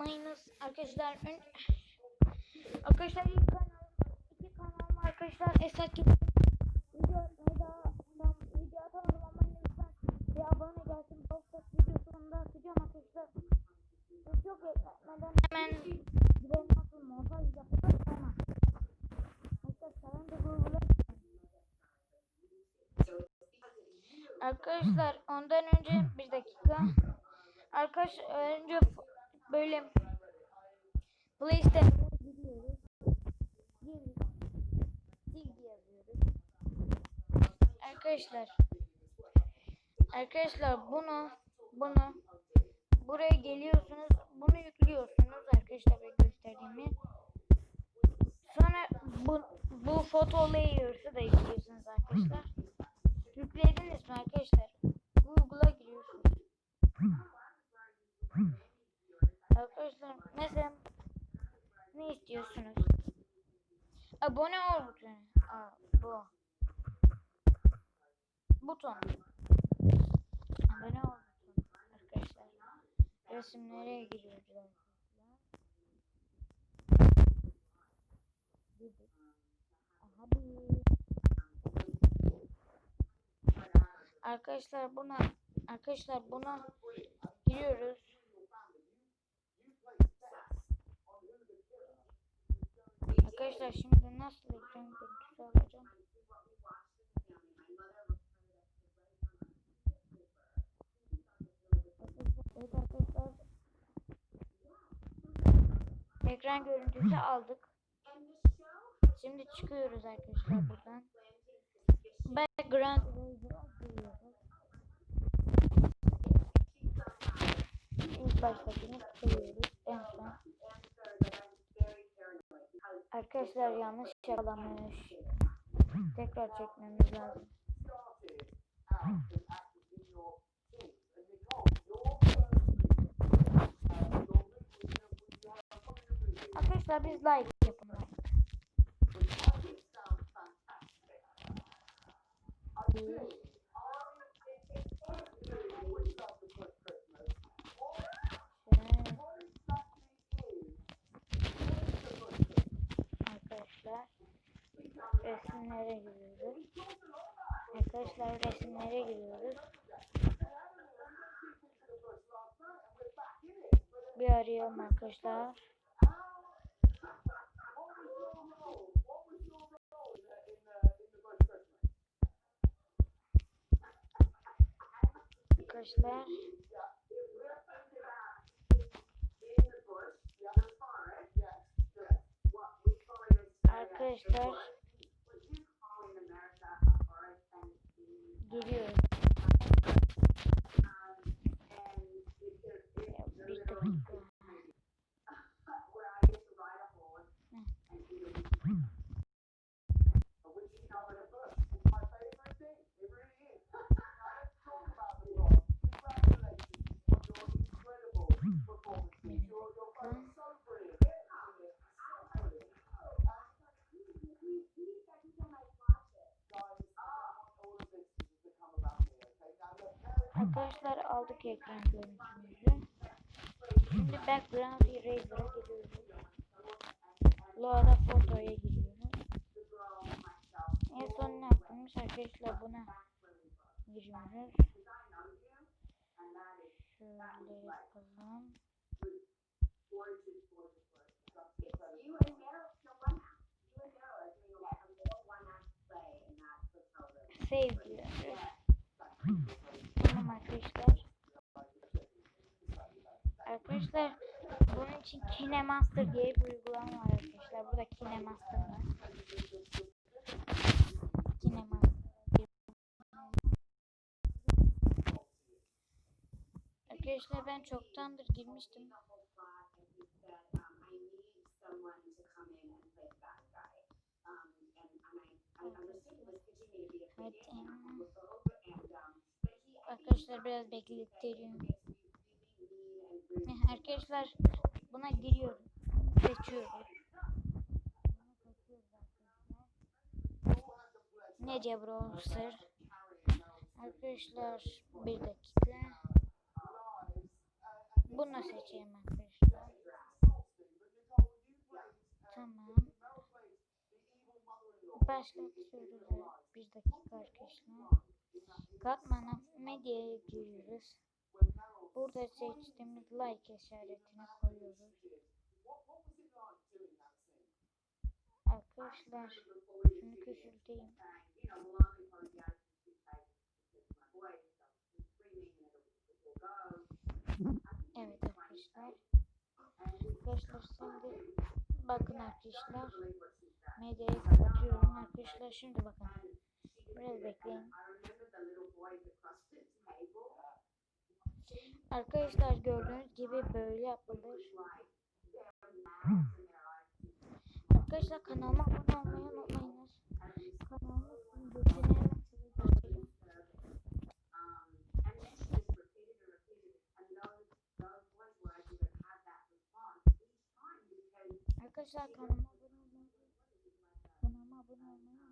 yapmayınız arkadaşlar. Ön... Arkadaşlar ilk kanal, iki kanalım arkadaşlar Esat gibi video daha tam video atamadım ama lütfen bir abone gelsin. Podcast videosunu da atacağım arkadaşlar. Çok çok bekletmeden hemen gidelim nasıl montaj yapacağız hemen. Arkadaşlar önce Google'a Arkadaşlar ondan önce bir dakika. Arkadaş önce böyle Play Store'a gidiyoruz. Girdik. Silgi yazıyoruz. Arkadaşlar Arkadaşlar bunu bunu buraya geliyorsunuz. Bunu yüklüyorsunuz arkadaşlar ben gösterdiğimi. Sonra bu bu foto layers'ı da yüklüyorsunuz arkadaşlar. Abone ol butonu. Bu. Buton. Abone ol butonu arkadaşlar. Resimlere giriyoruz. Arkadaşlar buna arkadaşlar buna giriyoruz. Arkadaşlar şimdi nasıl ekran görüntüsü alacağım? Evet arkadaşlar. Ekran görüntüsü aldık. Şimdi çıkıyoruz arkadaşlar buradan. Background. İlk baştakini tıklıyoruz. En son. Arkadaşlar yanlış yakalamış. Tekrar çekmemiz lazım. Arkadaşlar biz like resimlere giriyoruz. Arkadaşlar resimlere giriyoruz. Bir arayalım arkadaşlar. Arkadaşlar Arkadaşlar Juga. Arkadaşlar aldık ekran görüntümüzü. Şimdi background eraser'a gidiyoruz. Loada fotoya giriyoruz. En son ne yaptığımız arkadaşlar buna giriyoruz. Şöyle yapalım. Save diyoruz. Tamam arkadaşlar. Arkadaşlar bunun için KineMaster diye bir uygulama var arkadaşlar. Burada KineMaster var. KineMaster. Arkadaşlar ben çoktandır girmiştim. Hadi. Arkadaşlar biraz bekletelim. Heh, Arkadaşlar buna giriyoruz. Seçiyoruz. Nece browser. Arkadaşlar bir dakika. Bunu seçeyim arkadaşlar. Tamam. Başlamak istiyoruz. Bir dakika arkadaşlar. Katmana medyaya giriyoruz. Burada seçtiğimiz like işaretini koyuyoruz. Arkadaşlar şunu küçülteyim. Evet arkadaşlar. Arkadaşlar şimdi bakın arkadaşlar. Medyayı kapatıyorum arkadaşlar. Şimdi bakın. Biraz bekleyin. Arkadaşlar gördüğünüz gibi böyle yapılır. Arkadaşlar kanalıma abone olmayı unutmayınız. Kanalımı sizin göstereyim. Arkadaşlar kanalıma abone olmayı kanalıma abone olmayı.